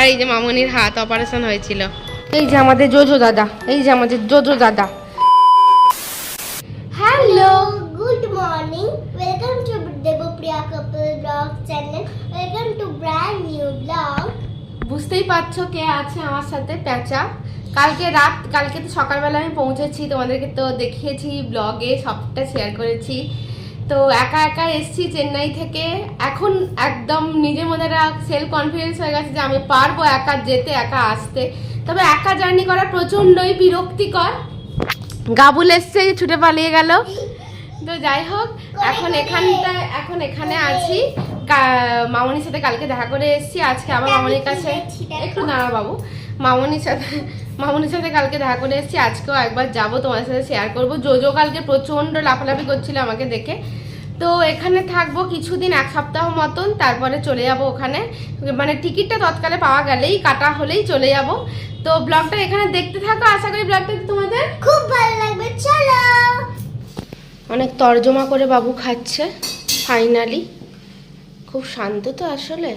আর এই যে মামনির হাত অপারেশন হয়েছিল এই যে আমাদের জোজো দাদা এই যে আমাদের জোজো দাদা Hello, good morning. Welcome to Devopriya Couple Vlog channel. Welcome to brand new vlog. বুঝতেই পারছ কে আছে আমার সাথে প্যাঁচা কালকে রাত কালকে তো সকালবেলা আমি পৌঁছেছি তোমাদেরকে তো দেখিয়েছি ব্লগে সবটা শেয়ার করেছি তো একা একা এসছি চেন্নাই থেকে। এখন একদম নিজের মধ্যে একটা সেলফ কনফিডেন্স হয়ে গেছে যে আমি পারব একা যেতে, একা আসতে। তবে একা জার্নি করা প্রচণ্ডই বিরক্তিকর। গাবুল এসছে, ছুটে পালিয়ে গেল। তো যাই হোক, এখন এখানটায়, এখন এখানে আছি। মামনির সাথে কালকে দেখা করে এসেছি। আজকে আবার মামনির কাছে একটু দাঁড়া বাবু। মামনির সাথে মামনির সাথে কালকে দেখা করে এসেছি আজকেও একবার যাব তোমার সাথে শেয়ার করব। জোজো কালকে প্রচণ্ড লাফালাফি করছিল আমাকে দেখে। তো এখানে থাকব কিছুদিন এক সপ্তাহ মতন তারপরে চলে যাব ওখানে। মানে টিকিটটা তৎকালে পাওয়া গেলেই কাটা হলেই চলে যাব। তো ব্লগটা এখানে দেখতে থাকো আশা করি ব্লগটা তোমাদের? খুব ভালো লাগবে চলো। অনেক তর্জমা করে বাবু খাচ্ছে ফাইনালি খুব শান্ত তো আসলে।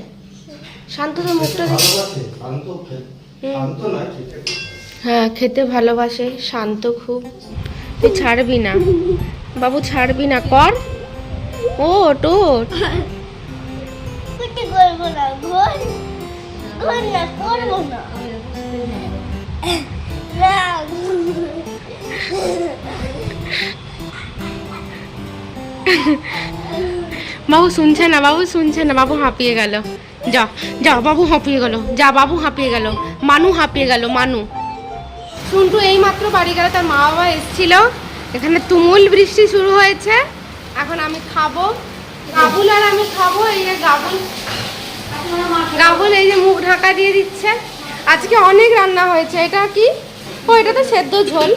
শান্ত তো মুখটা দেখি। শান্ত খে- হ্যাঁ খেতে ভালোবাসে শান্ত খুব। তুই ছাড়বি না। বাবু ছাড়বি না কর। ও টোট। বাবু শুনছে না বাবু শুনছে না বাবু হাঁপিয়ে গেল। যা যা বাবু হাঁপিয়ে গেল। যা বাবু হাঁপিয়ে গেল। মানু হাঁপিয়ে গেল মানু। শুনটু এই মাত্র বাড়ি গেল তার মা বাবা এসেছিল। এখানে তুমুল বৃষ্টি শুরু হয়েছে। এখন আমি খাব। গাবুল আর আমি খাব, এই যে গাবুল। গাবুল এই যে মুখ ঢাকা দিয়ে দিচ্ছে। আজকে অনেক রান্না হয়েছে। এটা কি? ও, এটা তো সেদ্ধ ঝোল।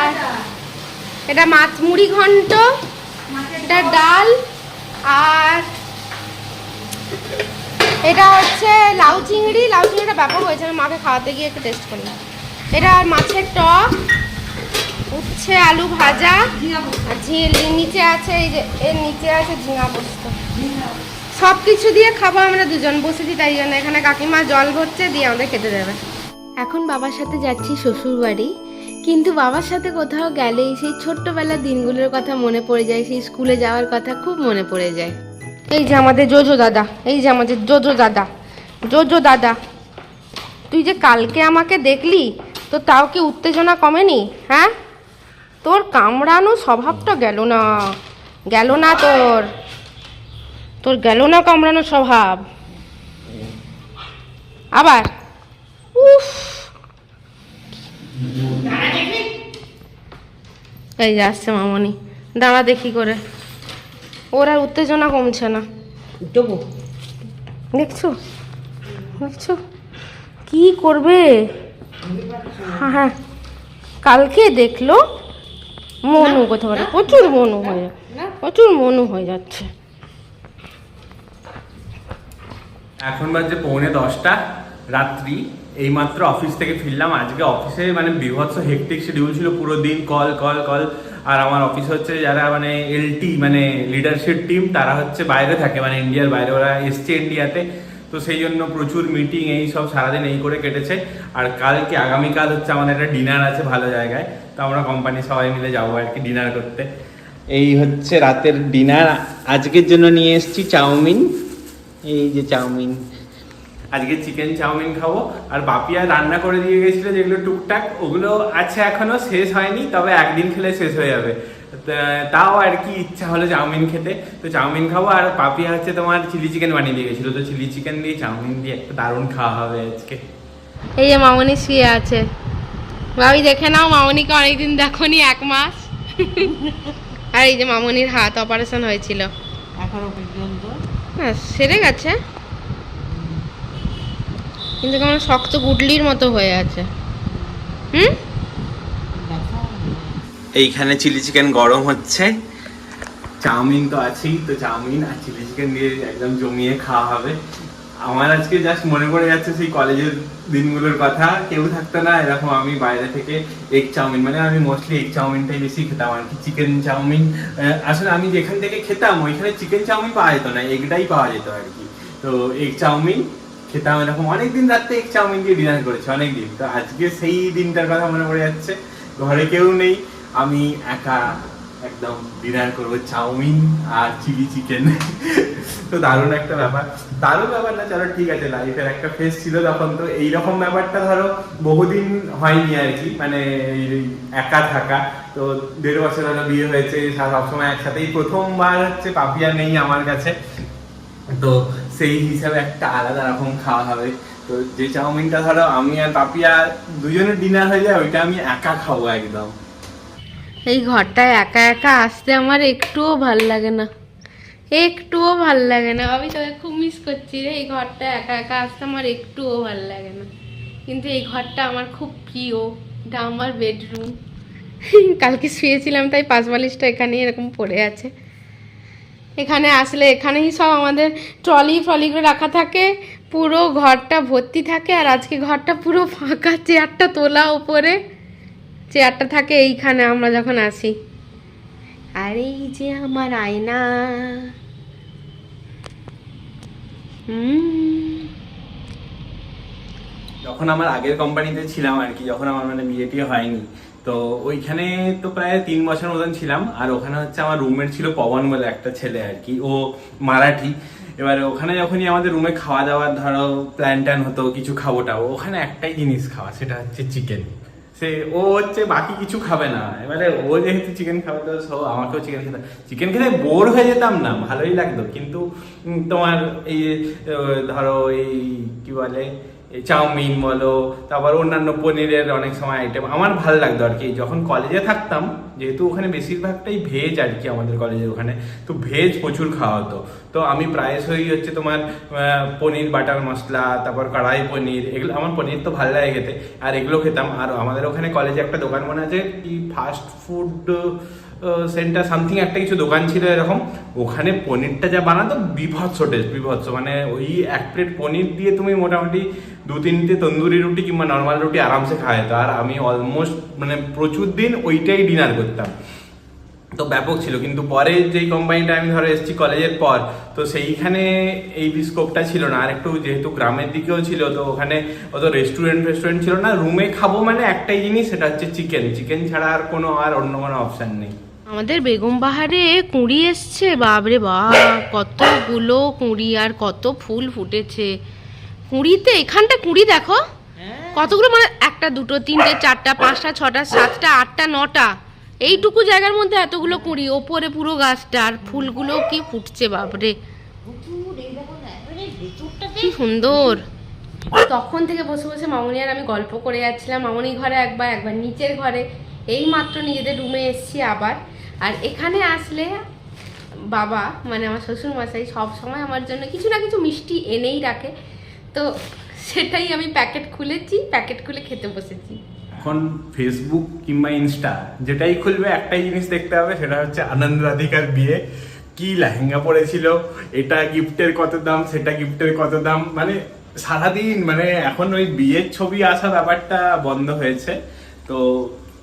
আর এটা মাছ মুড়ি ঘন্ট, এটা ডাল, আর এটা হচ্ছে লাউ চিংড়ি। লাউ চিংড়িটা ব্যাপক হয়েছে আমি মাকে খাওয়াতে গিয়ে একটু টেস্ট করলাম। এটা আর মাছের টক উচ্ছে আলু ভাজা আর ঝিল নিচে আছে এই যে এর নিচে আছে ঝিঙা পোস্ত। সব কিছু দিয়ে খাব আমরা দুজন বসেছি তাই জন্য। এখানে কাকিমা জল ভরছে দিয়ে আমাদের খেতে দেবে। এখন বাবার সাথে যাচ্ছি শ্বশুর বাড়ি কিন্তু বাবার সাথে কোথাও গেলেই সেই ছোট্টবেলার দিনগুলোর কথা মনে পড়ে যায় সেই স্কুলে যাওয়ার কথা খুব মনে পড়ে যায়। এই যে আমাদের জোজো দাদা এই যে আমাদের জোজো দাদা জোজো দাদা তুই যে কালকে আমাকে দেখলি তো তাও কি উত্তেজনা কমেনি? হ্যাঁ? তোর কামড়ানো স্বভাবটা গেল না। গেল না তোর। তোর গেল না কামড়ানো স্বভাব। আবার? উফ! এই যে আসছে মামনি। দাঁড়া দেখি করে। ওর আর উত্তেজনা কমছে না। দেখছ? দেখছ? কি করবে? হ্যাঁ হ্যাঁ কালকে দেখল মনু কোথাও বলে প্রচুর মনু হয়ে প্রচুর মনু হয়ে যাচ্ছে। এখন বাজে পৌনে দশটা রাত্রি। এইমাত্র অফিস থেকে ফিরলাম। আজকে অফিসে মানে বিভৎস হেকটিক শিডিউল ছিল পুরো দিন কল কল কল আর আমার অফিস হচ্ছে যারা মানে এলটি মানে লিডারশিপ টিম তারা হচ্ছে বাইরে থাকে মানে ইন্ডিয়ার বাইরে। ওরা এসছে ইন্ডিয়াতে তো সেই জন্য প্রচুর মিটিং এই সব সারাদিন এই করে কেটেছে। আর কালকে, আগামীকাল হচ্ছে আমাদের একটা ডিনার আছে ভালো জায়গায়। তো আমরা কোম্পানি সবাই মিলে যাব আর কি ডিনার করতে। এই হচ্ছে রাতের ডিনার আজকের জন্য নিয়ে এসেছি চাউমিন। এই যে চাউমিন। আজকে চিকেন চাউমিন খাব। আর বাপিয়া রান্না করে দিয়ে গেছিল যেগুলো টুকটাক, ওগুলো আছে এখনও, শেষ হয়নি, তবে একদিন খেলে শেষ হয়ে যাবে। তাও আর কি ইচ্ছা হলো চাউমিন খেতে। তো চাউমিন খাব আর পাপিয়া হচ্ছে তোমার চিলি চিকেন বানিয়ে দিয়ে গেছিল। তো চিলি চিকেন দিয়ে চাউমিন দিয়ে একটা দারুণ খাওয়া হবে আজকে। এই যে মামনি শুয়ে আছে। ভাবি দেখে নাও মামনিকে অনেকদিন দেখনি এক মাস। আর এই যে মামনির হাত অপারেশন হয়েছিল। এখনও পর্যন্ত। হ্যাঁ সেরে গেছে। কিন্তু কেমন শক্ত গুটলির মতো হয়ে আছে। হুম? এইখানে চিলি চিকেন গরম হচ্ছে। চাউমিন তো আছেই, তো চাউমিন আর চিলি চিকেন দিয়ে একদম জমিয়ে খাওয়া হবে। আমার আজকে জাস্ট মনে পড়ে যাচ্ছে সেই কলেজের দিনগুলোর কথা। কেউ থাকতো না, এরকম আমি বাইরে থেকে এগ চাউমিন মানে আমি মোস্টলি এগ চাউমিনটাই বেশি খেতাম আর কি। চিকেন চাউমিন আসলে আমি যেখান থেকে খেতাম, ওইখানে চিকেন চাউমিন পাওয়া যেত না এগটাই পাওয়া যেত আর কি। তো এগ চাউমিন খেতাম এরকম। অনেকদিন রাত্রে এগ চাউমিন দিয়ে ডিনার করেছি, অনেকদিন। তো আজকে সেই দিনটার কথা মনে পড়ে যাচ্ছে। ঘরে কেউ নেই আমি একা একদম ডিনার করব চাউমিন আর চিলি চিকেন। তো দারুণ একটা ব্যাপার। দারুণ ব্যাপার না, চলো ঠিক আছে, লাইফের একটা ফেস ছিল তখন। তো এইরকম ব্যাপারটা ধরো, বহুদিন হয়নি আর কি মানে একা থাকা। তো দেড় বছর হলো বিয়ে হয়েছে সবসময় একসাথেই। প্রথমবার হচ্ছে পাপিয়া নেই আমার কাছে। তো সেই হিসাবে একটা আলাদা রকম খাওয়া হবে। তো যে চাউমিনটা ধরো, আমি আর পাপিয়া দুজনের ডিনার হয়ে যায়, ওইটা আমি একা খাব একদম। এই ঘরটায় একা একা আসতে আমার একটুও ভালো লাগে না। একটুও ভালো লাগে না। আমি তোকে খুব মিস করছি রে। এই ঘরটা একা একা আসতে আমার একটুও ভালো লাগে না। কিন্তু এই ঘরটা আমার খুব প্রিয়। এটা আমার বেডরুম কালকে শুয়েছিলাম, তাই পাঁচ বালিশটা এখানে এরকম পড়ে আছে। এখানে আসলে এখানেই সব আমাদের ট্রলি ফ্রলিগুলো রাখা থাকে। পুরো ঘরটা ভর্তি থাকে। আর আজকে ঘরটা পুরো ফাঁকা চেয়ারটা তোলা ওপরে চেয়ারটা থাকে এইখানে আমরা যখন আসি। আর এই যে আমার আয়না। হুম। যখন আমার আগের কোম্পানিতে ছিলাম আর কি যখন আমার মানে বিয়েটি হয়নি তো ওইখানে তো প্রায় তিন বছর মতন ছিলাম আর ওখানে হচ্ছে আমার রুমমেট ছিল পবন বলে একটা ছেলে আর কি ও মারাঠি। এবার ওখানে যখনই আমাদের রুমে খাওয়া দাওয়ার ধরো প্ল্যান ট্যান হতো কিছু খাব টাবো ওখানে একটাই জিনিস খাওয়া সেটা হচ্ছে চিকেন সে, ও হচ্ছে বাকি কিছু খাবে না। এবারে ও যেহেতু চিকেন খাবে, তো সো আমাকেও চিকেন খেতে চিকেন খেতে বোর হয়ে যেতাম না, ভালোই লাগতো। কিন্তু তোমার এই ধরো এই, কি বলে এই চাউমিন বলো, তারপর অন্যান্য পনিরের অনেক সময় আইটেম আমার ভালো লাগতো আর কি। যখন কলেজে থাকতাম, যেহেতু ওখানে বেশিরভাগটাই ভেজ আর কি আমাদের কলেজের ওখানে, তো ভেজ প্রচুর খাওয়া হতো। তো আমি প্রায়শই হচ্ছে তোমার পনির, বাটার মশলা, তারপর কড়াই পনির, এগুলো, আমার পনির তো ভালো লাগে খেতে, আর এগুলো খেতাম। আর আমাদের ওখানে কলেজে একটা দোকান মনে আছে কি ফাস্ট ফুড সেন্টার সামথিং একটা কিছু দোকান ছিল এরকম। ওখানে পনিরটা যা বানাতো বিভৎস টেস্ট বিভৎস। মানে ওই এক প্লেট পনির দিয়ে তুমি মোটামুটি দু তিনটে তন্দুরি রুটি কিংবা নর্মাল রুটি আরামসে খাওয়া যেত। আর আমি অলমোস্ট মানে প্রচুর দিন ওইটাই ডিনার করতাম। তো ব্যাপক ছিল। কিন্তু পরে যেই কোম্পানিটা আমি ধরো এসেছি কলেজের পর, তো সেইখানে এই স্কোপটা ছিল না। আর একটু যেহেতু গ্রামের দিকেও ছিল, তো ওখানে অত রেস্টুরেন্ট ফেস্টুরেন্ট ছিল না। রুমে খাব মানে একটাই জিনিস, সেটা হচ্ছে চিকেন চিকেন ছাড়া আর কোনো আর অন্য কোনো অপশান নেই। আমাদের বেগম বাহারে কুঁড়ি এসছে বাবরে বাপ কতগুলো কুঁড়ি আর কত ফুল ফুটেছে। কুঁড়িতে এখানটা কুঁড়ি দেখো। কতগুলো মানে একটা দুটো তিনটে চারটা পাঁচটা ছটা সাতটা আটটা নটা। এইটুকু জায়গার মধ্যে এতগুলো কুঁড়ি ওপরে পুরো গাছটা আর ফুলগুলো কি ফুটছে বাপরে। কি সুন্দর। তখন থেকে বসে বসে মামনি আর আমি গল্প করে যাচ্ছিলাম। মামনি ঘরে একবার একবার নিচের ঘরে। এই মাত্র নিজেদের রুমে এসেছি আবার। আর এখানে আসলে বাবা মানে আমার শ্বশুর মশাই সব সময় আমার জন্য কিছু না কিছু মিষ্টি এনেই রাখে। তো সেটাই আমি প্যাকেট খুলেছি, প্যাকেট খুলে খেতে বসেছি। এখন ফেসবুক কিংবা ইনস্টা যেটাই খুলবে, একটাই জিনিস দেখতে হবে, সেটা হচ্ছে আনন্দ রাধিকার বিয়ে। কি লেহেঙ্গা পড়েছিল এটা গিফটের কত দাম, সেটা গিফটের কত দাম মানে সারাদিন মানে এখন ওই বিয়ের ছবি আসা ব্যাপারটা বন্ধ হয়েছে। তো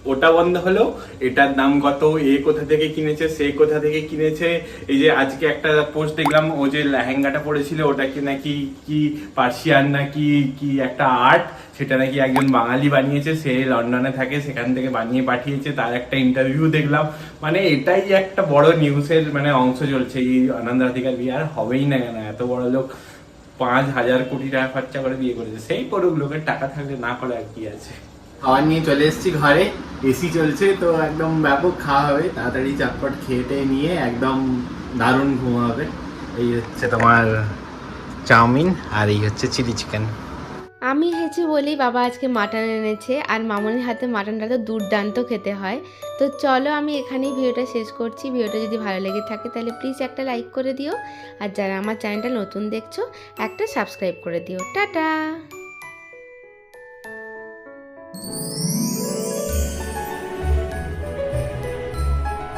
ওটা বন্ধ হলো, এটার দাম কত, এ কোথা থেকে কিনেছে, সে কোথা থেকে কিনেছে, এই যে আজকে একটা পোস্ট দেখলাম, ও যে লেহেঙ্গাটা পড়েছিল ওটা কি নাকি, কি পার্সিয়ান নাকি, কি একটা আর্ট সেটা নাকি একজন বাঙালি বানিয়েছে, সে লন্ডনে থাকে, সেখান থেকে বানিয়ে পাঠিয়েছে, তার একটা ইন্টারভিউ দেখলাম। মানে এটাই একটা বড় নিউজের মানে অংশ চলছে, এই আনন্দ রাধিকার বিয়ে আর হবেই না কেন, এত বড় লোক পাঁচ হাজার কোটি টাকা খরচা করে বিয়ে করেছে, সেই করুক, লোকের টাকা থাকলে না করে আর কি আছে। খাবার নিয়ে চলে এসেছি ঘরে, এসি চলছে, তো একদম ব্যাপক খাওয়া হবে। তাড়াতাড়ি চটপট খেটে নিয়ে একদম দারুণ ঘুম হবে। এই হচ্ছে তোমার চাউমিন আর এই হচ্ছে চিলি চিকেন। আমি হেছি বলেই বাবা আজকে মাটন এনেছে আর মামনির হাতে মাটনটা তো দুর্দান্ত খেতে হয়। তো চলো আমি এখানেই ভিডিওটা শেষ করছি। ভিডিওটা যদি ভালো লেগে থাকে তাহলে প্লিজ একটা লাইক করে দিও। আর যারা আমার চ্যানেলটা নতুন দেখছ, একটা সাবস্ক্রাইব করে দিও। টাটা!